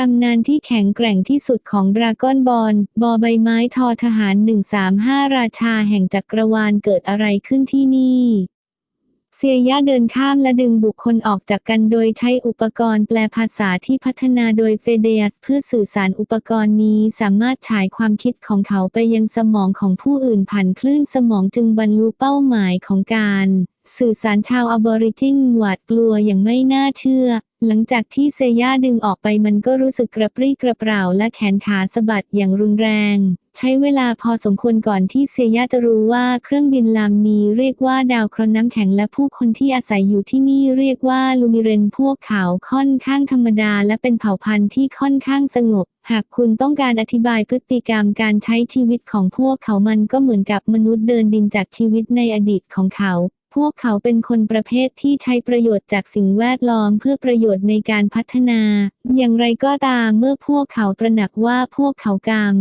ตำนานที่แข็งแกร่งที่สุดของดราก้อนบอลบอใบไม้ทอทหาร 135 ราชาแห่งจักรวาลเกิดอะไรขึ้นที่นี่ เซียย่าเดินข้ามและดึงบุคคลออกจากกันโดยใช้อุปกรณ์แปลภาษาที่พัฒนาโดยเฟเดียสเพื่อสื่อสารอุปกรณ์นี้สามารถฉายความคิดของเขาไปยังสมองของผู้อื่นผ่านคลื่นสมองจึงบรรลุเป้าหมายของการสื่อสารชาวอบอริจินหวาดกลัวอย่างไม่น่าเชื่อ หลังจากที่เซย่าดึงออกไปมันก็รู้สึกกระปรี้กระเปร่าและแขนขาสะบัดอย่างรุนแรง ใช้เวลาพอสมควรก่อนที่เซย่าจะรู้ว่าเครื่องบินลำนี้เรียกว่าดาวเคราะห์น้ำแข็งและผู้คนที่อาศัยอยู่ที่นี่เรียกว่าลูมิเรนพวกเขาค่อนข้างธรรมดาและเป็นเผ่าพันธุ์ที่ค่อนข้างสงบ หากคุณต้องการอธิบายพฤติกรรมการใช้ชีวิตของพวกเขามันก็เหมือนกับมนุษย์เดินดินจากชีวิตในอดีตของเขา พวกเขาเป็นคนประเภทที่ใช้ประโยชน์จากสิ่งแวดล้อมเพื่อประโยชน์ในการพัฒนา อย่างไรก็ตามเมื่อพวกเขาตระหนักว่าพวกเขากรรม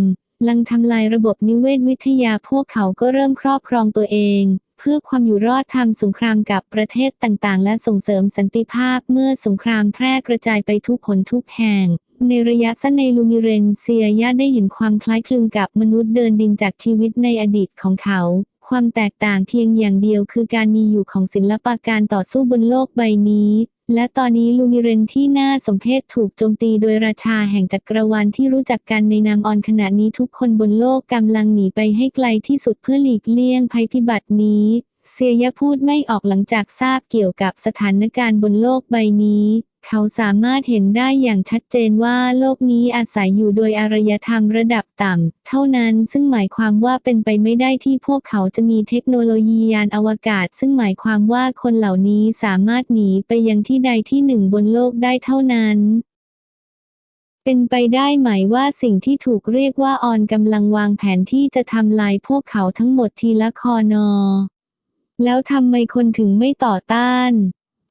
ลังทำลายระบบนิเวศวิทยาพวกเขาก็เริ่มครอบครองตัวเอง เพื่อความอยู่รอดทำสงครามกับประเทศต่างๆ และส่งเสริมสันติภาพเมื่อสงครามแพร่กระจายไปทุกคนทุกแห่ง ในระยะสั้นในลูมิเรนเซียย่าได้เห็นความคล้ายคลึงกับมนุษย์เดินดินจากชีวิตในอดีตของเขา ความแตกต่างเพียงอย่างเดียวคือการมีอยู่ของศิลปะการต่อสู้บนโลกใบนี้ และตอนนี้ลูมิเรนที่น่าสมเพชถูกโจมตีโดยราชาแห่งจักรวาลที่รู้จักกันในนามออนขณะนี้ทุกคนบนโลกกำลังหนีไปให้ไกลที่สุดเพื่อหลีกเลี่ยงภัยพิบัตินี้ เซียยะพูดไม่ออกหลังจากทราบเกี่ยวกับสถานการณ์บนโลกใบนี้ เขาสามารถเห็นได้อย่างชัดเจนว่าโลกนี้อาศัยอยู่โดยอารยธรรมระดับต่ำ เท่านั้นซึ่งหมายความว่าเป็นไปไม่ได้ที่พวกเขาจะมีเทคโนโลยียานอวกาศ ซึ่งหมายความว่าคนเหล่านี้สามารถหนีไปยังที่ใดที่หนึ่งบนโลกได้เท่านั้นเป็นไปได้ไหมว่าสิ่งที่ถูกเรียกว่าออนกำลังวางแผนที่จะทำลายพวกเขาทั้งหมดทีละคอนอ แล้วทำไมคนถึงไม่ต่อต้าน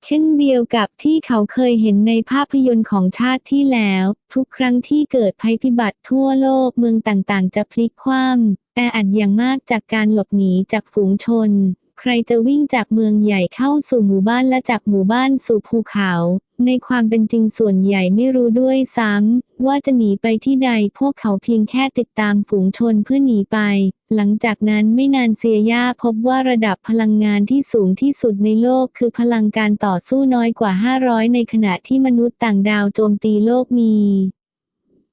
เช่นเดียวกับที่เขาเคยเห็นในภาพยนตร์ของชาติที่แล้ว ทุกครั้งที่เกิดภัยพิบัติทั่วโลกเมืองต่างๆ จะพลิกคว่ำแต่อัดอย่างมากจากการหลบหนีจากฝูงชน ใครจะวิ่งจากเมืองใหญ่เข้าสู่หมู่บ้านและจากหมู่บ้านสู่ภูเขา ในความเป็นจริงส่วนใหญ่ไม่รู้ด้วยซ้ำว่าจะหนีไปที่ใดพวกเขาเพียงแค่ติดตามฝูงชนเพื่อหนีไป หลังจากนั้นไม่นานเซียย่าพบว่าระดับพลังงานที่สูงที่สุดในโลกคือพลังการต่อสู้น้อยกว่า 500 ในขณะที่มนุษย์ต่างดาวโจมตีโลกมี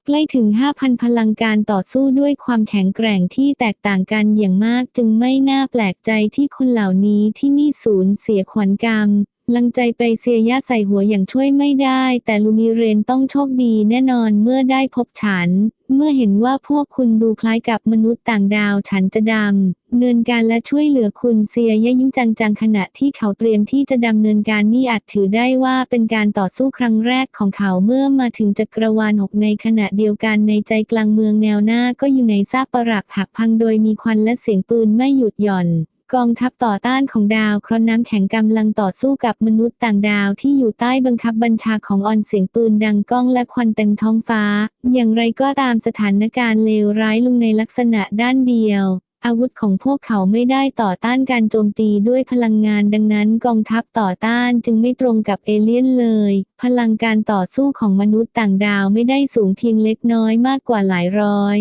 ใกล้ถึง 5,000 พลังการต่อสู้ด้วยความแข็งแกร่งที่แตกต่างกันอย่างมากจึงไม่น่าแปลกใจที่คนเหล่านี้ที่นี่สูญเสียขวัญกรรมลังใจไปเสียยาใส่หัวอย่างช่วยไม่ได้ แต่ลูมิเรนต้องโชคดีแน่นอนเมื่อได้พบฉัน เมื่อเห็นว่าพวกคุณดูคล้ายกับมนุษย์ต่างดาวฉันจะดำเนินการและช่วยเหลือคุณเซียยยิ้มจังๆขณะที่เขาเตรียมที่จะดำเนินการนี่อาจถือได้ว่าเป็นการต่อสู้ครั้งแรกของเขาเมื่อมาถึงจักรวาลหกในขณะเดียวกันในใจกลางเมืองแนวหน้าก็อยู่ในซากปรักหักพังโดยมีควันและเสียงปืนไม่หยุดหย่อน กองทัพต่อต้านของดาวเคราะห์น้ำแข็งกำลังต่อสู้กับมนุษย์ต่างดาวที่อยู่ใต้บังคับบัญชาของออนเสียงปืนดังก้องและควันเต็มท้องฟ้า อย่างไรก็ตามสถานการณ์เลวร้ายลงในลักษณะด้านเดียว อาวุธของพวกเขาไม่ได้ต่อต้านการโจมตีด้วยพลังงานดังนั้นกองทัพต่อต้านจึงไม่ตรงกับเอเลี่ยนเลย พลังการต่อสู้ของมนุษย์ต่างดาวไม่ได้สูงเพียงเล็กน้อยมากกว่าหลายร้อย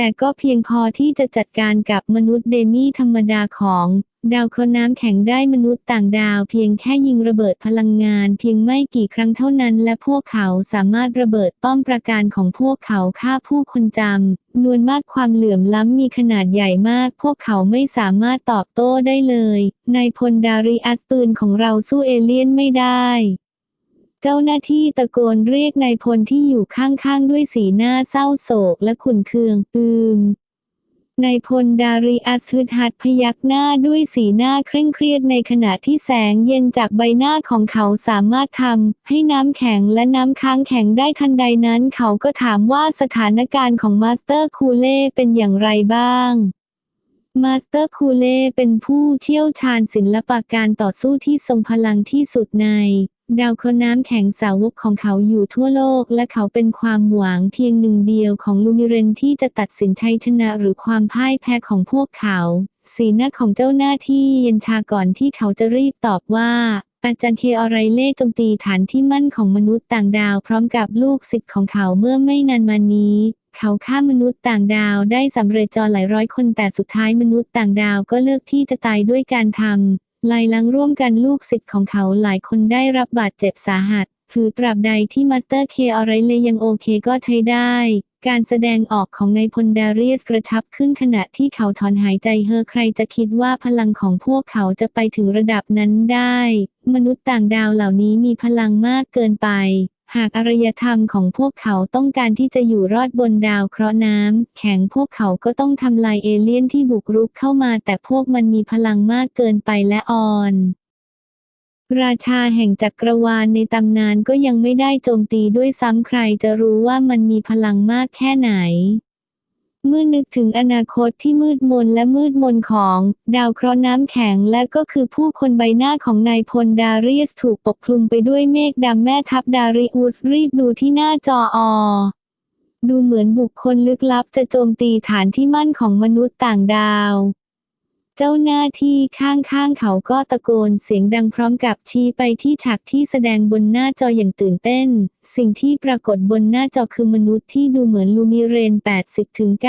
แต่ก็เพียงพอที่จะจัดการกับมนุษย์เดมี่ธรรมดาของ ดาวเคราะห์น้ำแข็งได้มนุษย์ต่างดาว เพียงแค่ยิงระเบิดพลังงานเพียงไม่กี่ครั้งเท่านั้น และพวกเขาสามารถระเบิดป้อมปราการของพวกเขาฆ่าผู้คนจำนวนมากความเหลื่อมล้ำมีขนาดใหญ่มาก พวกเขาไม่สามารถตอบโต้ได้เลยนายพลดาริอัสปืนของเราสู้เอเลี่ยนไม่ได้ เจ้าหน้าที่ตะโกนเรียกนายพลที่อยู่ข้างๆ ด้วยสีหน้าเศร้าโศกและขุนเคืองอืมนายพลดาริอัสฮึดฮัดพยักหน้าด้วยสีหน้าเคร่งเครียดในขณะที่แสงเย็นจากใบหน้าของเขาสามารถทำให้น้ำแข็งและน้ำค้างแข็งได้ทันใดนั้น เขาก็ถามว่าสถานการณ์ของมาสเตอร์คูเล่เป็นอย่างไรบ้างมาสเตอร์คูเล่เป็นผู้เชี่ยวชาญศิลปะการต่อสู้ที่ทรงพลังที่สุดใน ดาวเคราะห์น้ำแข็งสาวกของเขาอยู่ทั่วโลก และเขาเป็นความหวังเพียงหนึ่งเดียวของลูมิเรนที่จะตัดสินชัยชนะหรือความพ่ายแพ้ของพวกเขา สีหน้าของเจ้าหน้าที่เย็นชาก่อนที่เขาจะรีบตอบว่าอาจารย์เคอไรเล่โจมตีฐานที่มั่นของมนุษย์ต่างดาวพร้อมกับลูกศิษย์ของเขาเมื่อไม่นานมานี้ เขาฆ่ามนุษย์ต่างดาวได้สำเร็จจอหลายร้อยคนแต่สุดท้ายมนุษย์ต่างดาวก็เลือกที่จะตายด้วยการทำ ลายลังร่วมกันลูกศิษย์ของเขาหลายคนได้รับบาดเจ็บสาหัส คือตราบใดที่มาสเตอร์เคอไรเลยยังโอเคก็ใช้ได้ การแสดงออกของนายพลดาเรียสกระชับขึ้นขณะที่เขาถอนหายใจเฮอใครจะคิดว่าพลังของพวกเขาจะไปถึงระดับนั้นได้ มนุษย์ต่างดาวเหล่านี้มีพลังมากเกินไป หากอารยธรรมของพวกเขาต้องการที่จะอยู่รอดบนดาวเคราะห์น้ำแข็งพวกเขาก็ต้องทำลายเอเลี่ยนที่บุกรุกเข้ามาแต่พวกมันมีพลังมากเกินไปและอ่อน ราชาแห่งจักรวาลในตำนานก็ยังไม่ได้โจมตีด้วยซ้ำใครจะรู้ว่ามันมีพลังมากแค่ไหน เมื่อนึกถึงอนาคตที่มืดมนและมืดมนของ ดาวเคราะห์น้ำแข็งและก็คือผู้คนใบหน้าของนายพลดาริอุสถูกปกคลุมไปด้วยเมฆดำแม่ทัพดาริอุสรีบดูที่หน้าจออดูเหมือนบุคคลลึกลับจะโจมตีฐานที่มั่นของมนุษย์ต่างดาว เจ้าหน้าที่ข้างๆเขาก็ตะโกนเสียงดังพร้อมกับชี้ไปที่ฉากที่แสดงบนหน้าจออย่างตื่นเต้น สิ่งที่ปรากฏบนหน้าจอคือมนุษย์ที่ดูเหมือนลูมิเรน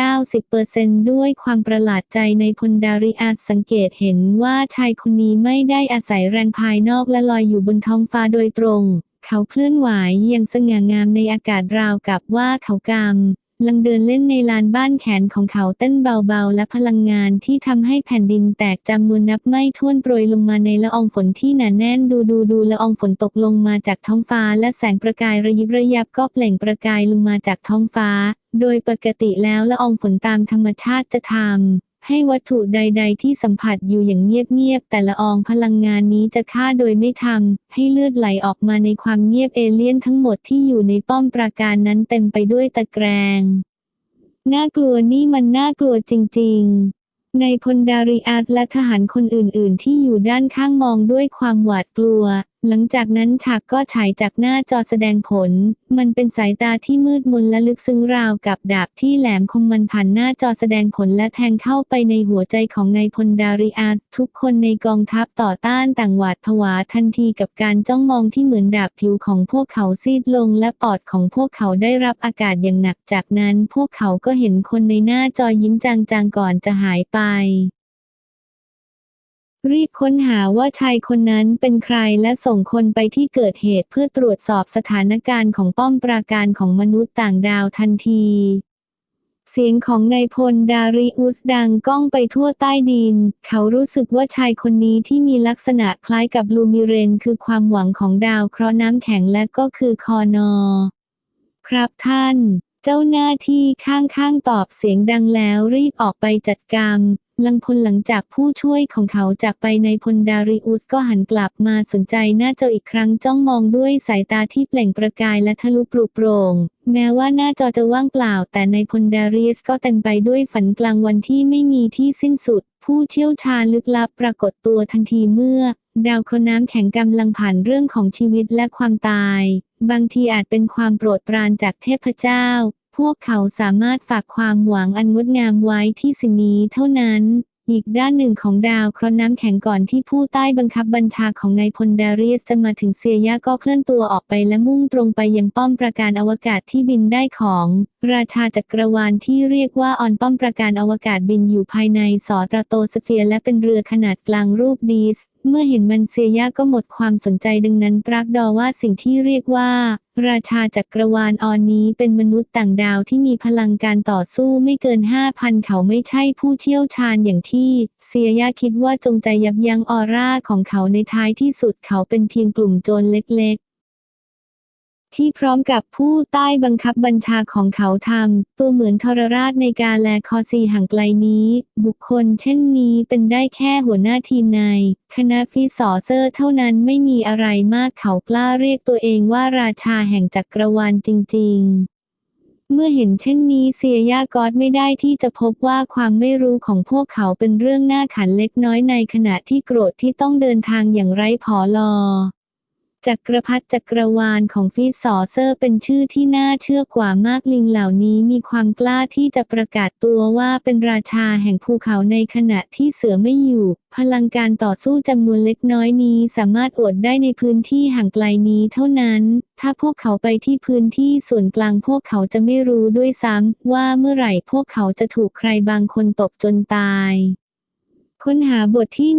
80-90%ด้วยความประหลาดใจในพลดาริอาสสังเกตเห็นว่าชายคนนี้ไม่ได้อาศัยแรงภายนอกและลอยอยู่บนท้องฟ้าโดยตรง เขาเคลื่อนไหวอย่างสง่างามในอากาศราวกับว่าเขากำ ลังเดินเล่นในลานบ้านแขนของเขาเต้นเบาๆ และพลังงานที่ทำให้แผ่นดินแตกจำนวนนับไม่ถ้วนโปรยลงมาในละอองฝนที่หนาแน่นดูดูดูละอองฝนตกลงมาจากท้องฟ้า และแสงประกายระยิบระยับก็เปล่งประกายลงมาจากท้องฟ้า โดยปกติแล้วละอองฝนตามธรรมชาติจะทำ ให้วัตถุใด ๆ ที่สัมผัสอยู่อย่างเงียบ ๆ แต่ละอองพลังงานนี้จะฆ่าโดยไม่ทำให้เลือดไหลออกมาในความเงียบเอเลี่ยนทั้งหมดที่อยู่ในป้อมปราการนั้นเต็มไปด้วยตะแกรง น่ากลัวนี่มันน่ากลัวจริงๆในพลดาริอาสและทหารคนอื่น ๆ ที่อยู่ด้านข้างมองด้วยความหวาดกลัว หลังจากนั้นฉากก็ฉายจากหน้าจอแสดงผล มันเป็นสายตาที่มืดมนและลึกซึ้งราวกับดาบที่แหลมคมมันผ่านหน้าจอแสดงผลและแทงเข้าไปในหัวใจของนายพลดาริอา ทุกคนในกองทัพต่อต้านต่างหวาดผวาทันทีกับการจ้องมองที่เหมือนดาบผิวของพวกเขาซีดลงและปอดของพวกเขาได้รับอากาศอย่างหนักจากนั้น พวกเขาก็เห็นคนในหน้าจอยิ้มจางๆก่อนจะหายไป รีบค้นหาว่าชายคนนั้นเป็นใครและส่งคนไปที่เกิดเหตุเพื่อตรวจสอบสถานการณ์ของป้อมปราการของมนุษย์ต่างดาวทันที เสียงของนายพลดาริอุสดังก้องไปทั่วใต้ดิน เขารู้สึกว่าชายคนนี้ที่มีลักษณะคล้ายกับลูมิเรนคือความหวังของดาวเคราะห์น้ำแข็งและก็คือคอนอ ครับท่าน เจ้าหน้าที่ข้างๆตอบเสียงดังแล้วรีบออกไปจัดการ ลังพลหลังจากผู้ช่วยของเขาจากไปในพลดาริอุสก็หันกลับมาสนใจหน้าจออีกครั้งจ้องมองด้วยสายตาที่เปล่งประกายและทะลุปลุกโปร่ง แม้ว่าหน้าจอจะว่างเปล่า แต่ในพลดาริสก็เต็มไปด้วยฝันกลางวันที่ไม่มีที่สิ้นสุด ผู้เชี่ยวชาญลึกลับปรากฏตัวทันทีเมื่อ ดาวคราะห์น้ำแข็งกำลังผ่านเรื่องของชีวิตและความตาย บางทีอาจเป็นความโปรดปรานจากเทพเจ้า พวกเขาสามารถฝากความหวังอันงดงามไว้ที่สิ่งนี้เท่านั้นอีกด้านหนึ่งของดาวเคราะห์น้ำแข็งก่อนที่ผู้ใต้บังคับบัญชาของนายพลดาเรียสจะมาถึงเซียยาก็เคลื่อนตัวออกไปและมุ่งตรงไปยังป้อมปราการอวกาศที่บินได้ของ ราชาจักรวาลที่เรียกว่าออนป้อมปราการอวกาศบินอยู่ภายในสอตราโตสเฟียร์และเป็นเรือขนาดกลางรูปดีส เมื่อเห็นมันเซียะก็หมดความสนใจดังนั้นปรากดอว่าสิ่งที่เรียกว่า ราชาจักรวาลออนนี้เป็นมนุษย์ต่างดาวที่มีพลังการต่อสู้ไม่เกิน 5,000 เขาไม่ใช่ผู้เชี่ยวชาญอย่างที่เซียะคิดว่าจงใจยับยั้งออร่าของเขาในท้ายที่สุดเขาเป็นเพียงกลุ่มโจรเล็กๆ ที่พร้อมกับผู้ใต้บังคับบัญชาของเขาทำตัวเหมือนทรราชในการแลคอซีห่างไกลนี้ บุคคลเช่นนี้เป็นได้แค่หัวหน้าทีมในคณะฟิสอเซอร์เท่านั้นไม่มีอะไรมากเขากล้าเรียกตัวเองว่าราชาแห่งจักรวาลจริง ๆเมื่อเห็นเช่นนี้เซียยากอดไม่ได้ที่จะพบว่าความไม่รู้ของพวกเขาเป็นเรื่องน่าขันเล็กน้อยในขณะที่โกรธที่ต้องเดินทางอย่างไร้ผอลอ จักรพรรดิจักรวาลของฟีสอเซอร์เป็นชื่อที่น่าเชื่อกว่ามากลิงเหล่านี้มีความกล้าที่จะประกาศตัวว่าเป็นราชาแห่งภูเขาในขณะที่เสือไม่อยู่ พลังการต่อสู้จำนวนเล็กน้อยนี้สามารถอดได้ในพื้นที่ห่างไกลนี้เท่านั้น ถ้าพวกเขาไปที่พื้นที่ส่วนกลางพวกเขาจะไม่รู้ด้วยซ้ำว่าเมื่อไหร่พวกเขาจะถูกใครบางคนตบจนตาย ค้นหาบทที่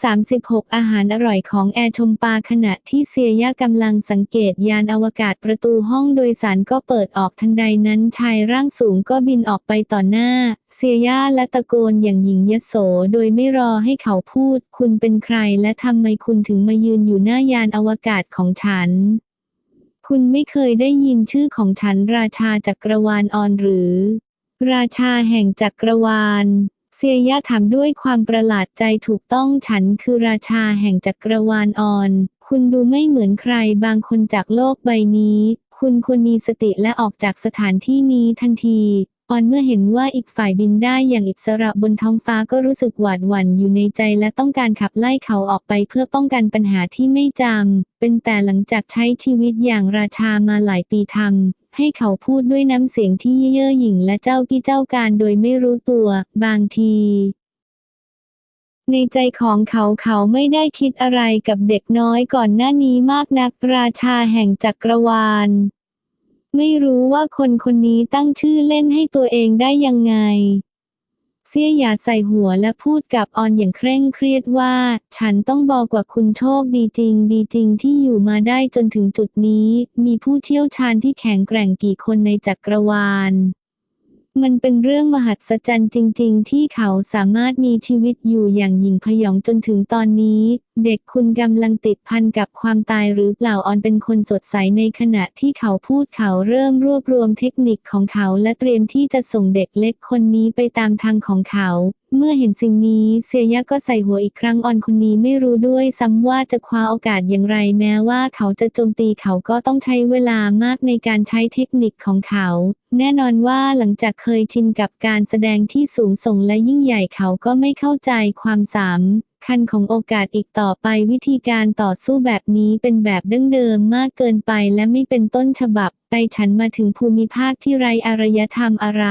136 อาหารอร่อยของแอร์ชมปาขณะที่เซียย่ากำลังสังเกตยานอวกาศประตูห้องโดยสารก็เปิดออกทันใดนั้นชายร่างสูงก็บินออกไปต่อหน้า เซียย่าและตะโกนอย่างหญิงยโสโดยไม่รอให้เขาพูด คุณเป็นใครและทำไมคุณถึงมายืนอยู่หน้ายานอวกาศของฉัน คุณไม่เคยได้ยินชื่อของฉันราชาจักรวาลออนหรือ ราชาแห่งจักรวาล เซียยะถามด้วยความประหลาดใจถูกต้องฉันคือราชาแห่งจักรวาลออน คุณดูไม่เหมือนใครบางคนจากโลกใบนี้ คุณควรมีสติและออกจากสถานที่นี้ทันทีออนเมื่อเห็นว่าอีกฝ่ายบินได้อย่างอิสระบนท้องฟ้าก็รู้สึกหวาดหวั่นอยู่ในใจและต้องการขับไล่เขาออกไปเพื่อป้องกันปัญหาที่ไม่จำเป็นแต่หลังจากใช้ชีวิตอย่างราชามาหลายปีทำ ให้เขาพูดด้วยน้ำเสียงที่เย่อหยิ่งและเจ้ากี้เจ้าการโดยไม่รู้ตัว บางที ในใจของเขาเขาไม่ได้คิดอะไรกับเด็กน้อยก่อนหน้านี้มากนักราชาแห่งจักรวาล ไม่รู้ว่าคนคนนี้ตั้งชื่อเล่นให้ตัวเองได้ยังไง เสียหยาใส่หัวและพูดกับออนอย่างเคร่งเครียดว่า ฉันต้องบอกว่าคุณโชคดีจริง ดีจริงที่อยู่มาได้จนถึงจุดนี้ มีผู้เชี่ยวชาญที่แข็งแกร่งกี่คนในจักรวาล มันเป็นเรื่องมหัศจรรย์จริง ๆ ที่เขาสามารถมีชีวิตอยู่อย่างหยิ่งพยองจนถึงตอนนี้ เด็กคุณกำลังติดพันกับความตายหรือเปล่าออนเป็นคนสดใสในขณะที่เขาพูดเขาเริ่มรวบรวมเทคนิคของเขาและเตรียมที่จะส่งเด็กเล็กคนนี้ไปตามทางของเขา เมื่อเห็นสิ่งนี้เซียยะก็ใส่หัวอีกครั้งออนคนนี้ไม่รู้ด้วยซ้ำว่าจะคว้าโอกาสอย่างไรแม้ว่าเขาจะโจมตีเขาก็ต้องใช้เวลามากในการใช้เทคนิคของเขา แน่นอนว่าหลังจากเคยชินกับการแสดงที่สูงส่งและยิ่งใหญ่เขาก็ไม่เข้าใจความสามคันของโอกาสอีกต่อไปวิธีการต่อสู้แบบนี้เป็นแบบดั้งเดิมมากเกินไปและไม่เป็นต้นฉบับ ไปฉันมาถึงภูมิภาคที่ไรอารยธรรมอะไร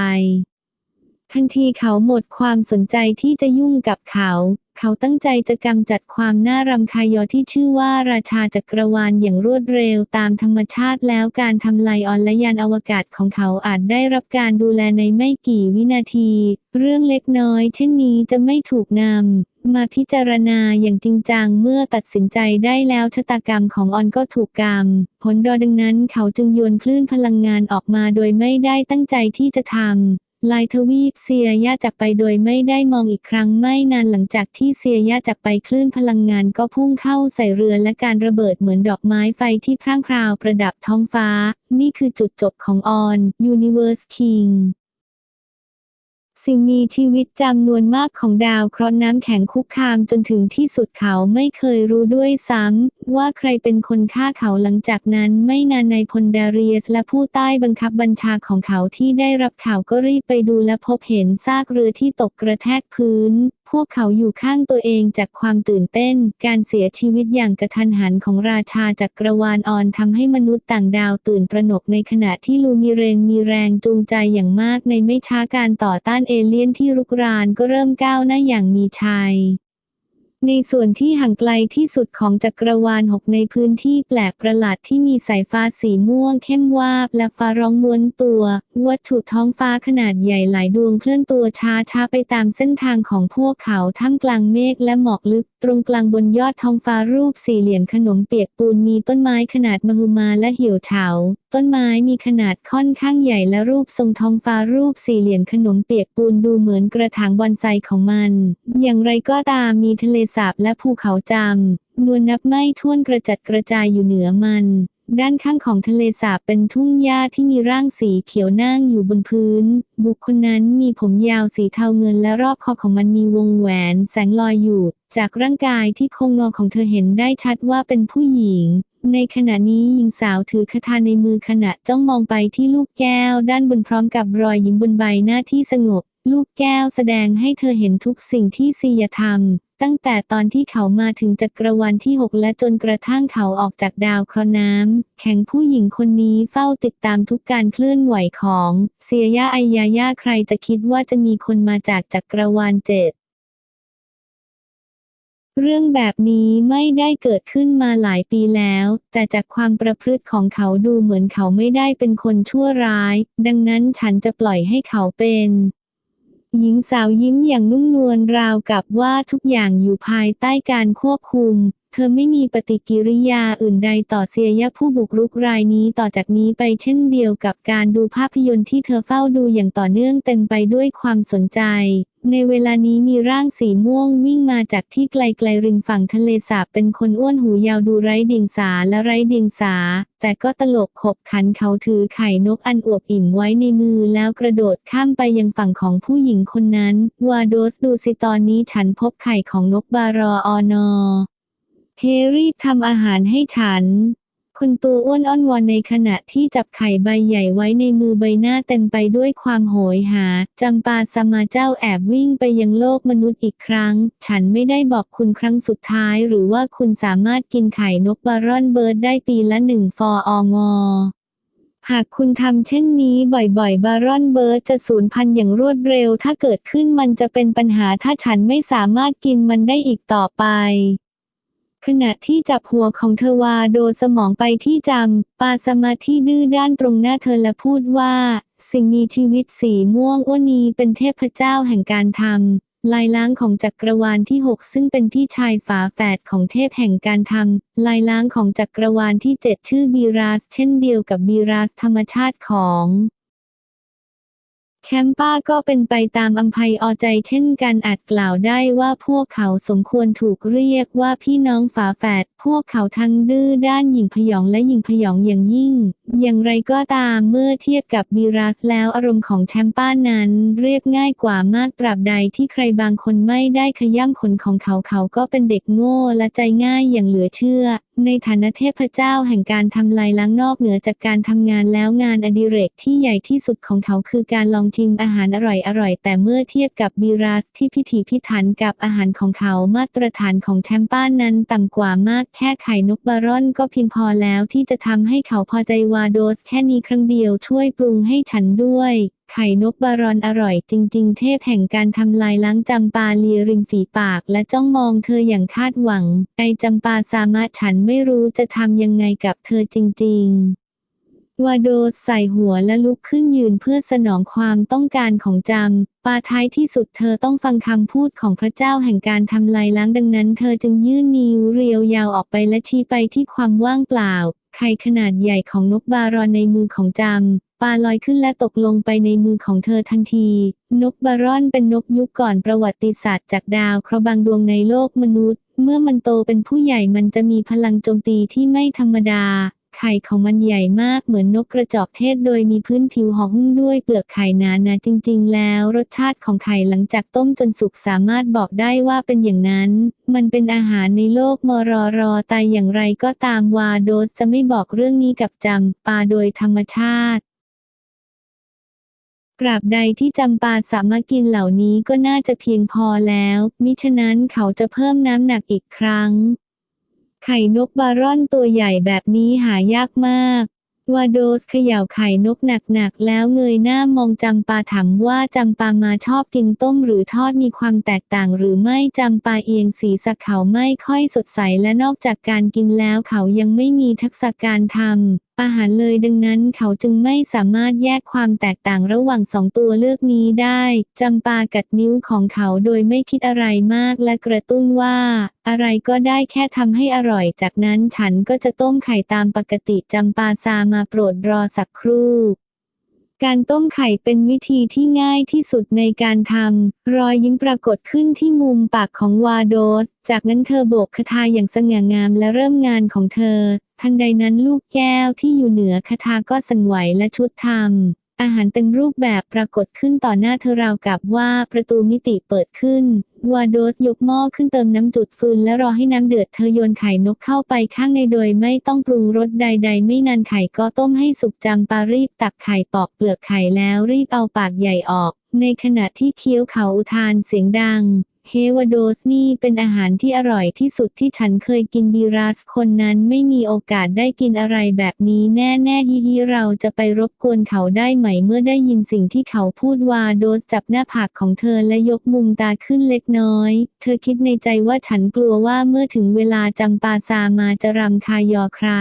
ทันทีเขาหมดความสนใจที่จะยุ่งกับเขา เขาตั้งใจจะกำจัดความน่ารำคาญที่ชื่อว่าราชาจักรวาลอย่างรวดเร็วตามธรรมชาติแล้วการทำลายออนและยานอวกาศของเขาอาจได้รับการดูแลในไม่กี่วินาที เรื่องเล็กน้อย เช่นนี้จะไม่ถูกนำมาพิจารณาอย่างจริงจังเมื่อตัดสินใจได้แล้วชะตากรรมของออนก็ถูกกรรม ผลดอดังนั้นเขาจึงโยนคลื่นพลังงานออกมาโดยไม่ได้ตั้งใจที่จะทำ ลายทวีปเซียย่าจากไปโดยไม่ได้มองอีกครั้งไม่นานหลังจากที่เซียย่าจากไปคลื่นพลังงานก็พุ่งเข้าใส่เรือและการระเบิดเหมือนดอกไม้ไฟที่พร่างพราวประดับท้องฟ้า นี่คือจุดจบของออนยูนิเวอร์สคิง มีชีวิตจำนวนมากของดาวเคราะห์น้ำแข็งคุกคามจนถึงที่สุดเขาไม่เคยรู้ด้วยซ้ำว่าใครเป็นคนฆ่าเขาหลังจากนั้นไม่นานในพลดาเรียสและผู้ใต้บังคับบัญชาของเขาที่ได้รับข่าวก็รีบไปดูและพบเห็นซากเรือที่ตกกระแทกพื้นพวกเขาอยู่ข้างตัวเองจากความตื่นเต้น การเสียชีวิตอย่างกระทันหันของราชาจากกรวาลออนทำให้มนุษย์ต่างดาวตื่นประหนกในขณะที่ลูมิเรนมีแรงจูงใจอย่างมากในไม่ช้าการต่อต้านเอเลี่ยนที่รุกรานก็เริ่มก้าวหน้าอย่างมีชัย ในส่วนที่ห่างไกลที่สุดของจักรวาลหกในพื้นที่แปลกประหลาดที่มีสายฟ้าสีม่วงเข้มวาบและฟ้าร้องม้วนตัว วัตถุท้องฟ้าขนาดใหญ่หลายดวงเคลื่อนตัวช้าช้าไปตามเส้นทางของพวกเขาท่ามกลางเมฆและหมอกลึก ตรงกลางบนยอดท้องฟ้ารูปสี่เหลี่ยมขนมเปียกปูนมีต้นไม้ขนาดมหึมาและเหี่ยวเฉา ต้นไม้มีขนาดค่อนข้างใหญ่และรูปทรงท้องฟ้ารูปสี่เหลี่ยมขนมเปียกปูนดูเหมือนกระถางบอนไซของมัน อย่างไรก็ตามมีทะเลสาบและภูเขาจำนวลนับไม่ถ้วนกระจัดกระจายอยู่เหนือมัน ด้านข้างของทะเลสาบเป็นทุ่งหญ้าที่มีร่างสีเขียวนั่งอยู่บนพื้น บุคคลนั้นมีผมยาวสีเทาเงินและรอบคอของมันมีวงแหวนแสงลอยอยู่ จากร่างกายที่คงงอของเธอเห็นได้ชัดว่าเป็นผู้หญิง ในขณะนี้หญิงสาวถือคาถาในมือขณะจ้องมองไปที่ลูกแก้ว ด้านบนพร้อมกับรอยยิ้มบนใบหน้าที่สงบ ลูกแก้วแสดงให้เธอเห็นทุกสิ่งที่ซียทำ ตั้งแต่ตอนที่เขามาถึงจักรวาลที่6และจนกระทั่งเขาออกจากดาวเคราะห์น้ำแข็งผู้หญิงคนนี้เฝ้าติดตามทุกการเคลื่อนไหวของเซียย่าไอยาย่าใครจะคิดว่าจะมีคนมาจากจักรวาลเจ็ดเรื่องแบบนี้ไม่ได้เกิดขึ้นมาหลายปีแล้ว แต่จากความประพฤติของเขาดูเหมือนเขาไม่ได้เป็นคนชั่วร้าย ดังนั้นฉันจะปล่อยให้เขาเป็น หญิงสาวยิ้มอย่างนุ่มนวลราวกับว่าทุกอย่างอยู่ภายใต้การควบคุม เธอไม่มีปฏิกิริยาอื่นใดต่อเซียยะผู้บุกรุกรายนี้ต่อจากนี้ไปเช่นเดียวกับการดูภาพยนตร์ที่เธอเฝ้าดูอย่างต่อเนื่องเต็มไปด้วยความสนใจ ในเวลานี้มีร่างสีม่วงวิ่งมาจากที่ไกลๆริมฝั่งทะเลสาบเป็นคนอ้วนหูยาวดูไร้เดียงสาและไร้เดียงสา แต่ก็ตลกขบขันเขาถือไข่นกอันอวบอิ่มไว้ในมือแล้วกระโดดข้ามไปยังฝั่งของผู้หญิงคนนั้นวาโดสดูสิตอนนี้ฉันพบไข่ของนกบารออนอ เฮรีบทำอาหารให้ฉัน คุณตัวอ้วนอ้อนวอนในขณะที่จับไข่ใบใหญ่ไว้ในมือใบหน้าเต็มไปด้วยความโหยหา จำปาสมาเจ้าแอบวิ่งไปยังโลกมนุษย์อีกครั้ง ฉันไม่ได้บอกคุณครั้งสุดท้าย หรือว่าคุณสามารถกินไข่นกบารอนเบิร์ดได้ปีละหนึ่งฟอองอหากคุณทำเช่นนี้บ่อยๆ บารอนเบิร์ดจะสูญพันธุ์อย่างรวดเร็ว ถ้าเกิดขึ้นมันจะเป็นปัญหาถ้าฉันไม่สามารถกินมันได้อีกต่อไป ขณะที่จับหัวของเธอวาโดสมองไปที่จำปาสมาที่ดื้อด้านตรงหน้าเธอและพูดว่า สิ่งมีชีวิตสีม่วงอ้วนนี้เป็นเทพเจ้าแห่งการทำลายล้างของจักรวาลที่6ซึ่งเป็นพี่ชายฝาแฝดของเทพแห่งการทำลายล้างของจักรวาลที่7ชื่อบีรัสเช่นเดียวกับบีรัสธรรมชาติของ แชมป้าก็เป็นไปตามอภัยอใจเช่นกันอาจกล่าวได้ว่าพวกเขาสมควรถูกเรียกว่าพี่น้องฝาแฝด พวกเขาทั้งดื้อด้านหยิ่งพยองและหยิ่งพยองอย่างยิ่ง อย่างไรก็ตามเมื่อเทียบกับบีรัสแล้วอารมณ์ของแชมป้านั้นเรียบง่ายกว่ามากตราบใดที่ใครบางคนไม่ได้ขย่ำขนของเขาเขาก็เป็นเด็กโง่และใจง่ายอย่างเหลือเชื่อในฐานะเทพเจ้าแห่งการทำลายล้างนอกเหนือจากการทำงานแล้วงานอดิเรกที่ใหญ่ที่สุดของเขาคือการลองชิมอาหารอร่อยๆ แต่เมื่อเทียบกับบีรัสที่พิถีพิถันกับอาหารของเขามาตรฐานของแชมป้านั้นต่ำกว่ามากแค่ไข่นกบารอนก็เพียงพอแล้วที่จะทำให้เขาพอใจวาโดสแค่นี้ครั้งเดียวช่วยปรุงให้ฉันด้วย ไข่นกบารอนอร่อยจริง ๆ เทพแห่งการทำลายล้างจำปาเลียริมฝีปากและจ้องมองเธออย่างคาดหวัง ไอจำปาสามารถฉันไม่รู้จะทำยังไงกับเธอจริง ๆ วาโดสใส่หัวและลุกขึ้นยืนเพื่อสนองความต้องการของจำปาท้ายที่สุดเธอต้องฟังคำพูดของพระเจ้าแห่งการทำลายล้างดังนั้น เธอจึงยื่นนิ้วเรียวยาวออกไปและชี้ไปที่ความว่างเปล่าไข่ขนาดใหญ่ของนกบารอนในมือของจำ ปลาลอยขึ้นและตกลงไปในมือของเธอทันที นกบารอนเป็นนกยุคก่อนประวัติศาสตร์จากดาวเคราะห์บางดวงในโลกมนุษย์ เมื่อมันโตเป็นผู้ใหญ่มันจะมีพลังโจมตีที่ไม่ธรรมดา ไข่ของมันใหญ่มากเหมือนนกกระจอกเทศโดยมีพื้นผิวห่อหุ้มด้วยเปลือกไข่หนาๆจริง ๆ แล้ว รสชาติของไข่หลังจากต้มจนสุกสามารถบอกได้ว่าเป็นอย่างนั้น มันเป็นอาหารในโลกมรอรอตายอย่างไรก็ตามวาโดสจะไม่บอกเรื่องนี้กับจำปาโดยธรรมชาติ ราบใดที่จำปาสามากินเหล่านี้ก็น่าจะเพียงพอแล้ว มิฉะนั้นเขาจะเพิ่มน้ำหนักอีกครั้ง ไข่นกบารอนตัวใหญ่แบบนี้หายากมากวาโดสเขย่าไข่นกหนักๆแล้วเงยหน้ามองจำปาถามว่าจำปามาชอบกินต้มหรือทอดมีความแตกต่างหรือไม่จำปาเอียงสีสะเขาไม่ค่อยสดใสและนอกจากการกินแล้วเขายังไม่มีทักษะการทำ อาหารเลยดังนั้นเขาจึงไม่สามารถแยกความแตกต่างระหว่างสองตัวเลือกนี้ได้จำปากัดนิ้วของเขาโดยไม่คิดอะไรมากและกระตุ้นว่า อะไรก็ได้แค่ทำให้อร่อย จากนั้นฉันก็จะต้มไข่ตามปกติจำปาซามาโปรดรอสักครู่การต้มไข่เป็นวิธีที่ง่ายที่สุดในการทำ รอยยิ้มปรากฏขึ้นที่มุมปากของวาโดส จากนั้นเธอโบกคาถาอย่างสง่างามและเริ่มงานของเธอ ทันใดนั้นลูกแก้วที่อยู่เหนือคาถาก็สั่นไหวและชุดทำอาหารเต็มรูปแบบปรากฏขึ้นต่อหน้าเธอราวกับว่าประตูมิติเปิดขึ้น วาโดสยกหม้อขึ้นเติมน้ำจุดฟืนและรอให้น้ำเดือดเธอโยนไข่นกเข้าไปข้างในโดยไม่ต้องปรุงรสใด ๆ ไม่นานไข่ก็ต้มให้สุกจำปารีบตักไข่ปอกเปลือกไข่แล้วรีบเอาปากใหญ่ออก ในขณะที่เคี้ยวเขาอุทานเสียงดัง เควาโดสนี่เป็นอาหารที่อร่อยที่สุดที่ฉันเคยกินบีรัสคนนั้นไม่มีโอกาสได้กินอะไรแบบนี้แน่แน่ฮิฮิเราจะไปรบกวนเขาได้ไหมเมื่อได้ยินสิ่งที่เขาพูดวาโดสจับหน้าผากของเธอและยกมุมตาขึ้นเล็กน้อย เธอคิดในใจว่าฉันกลัวว่าเมื่อถึงเวลาจำปาซามาจะรำคายอใคร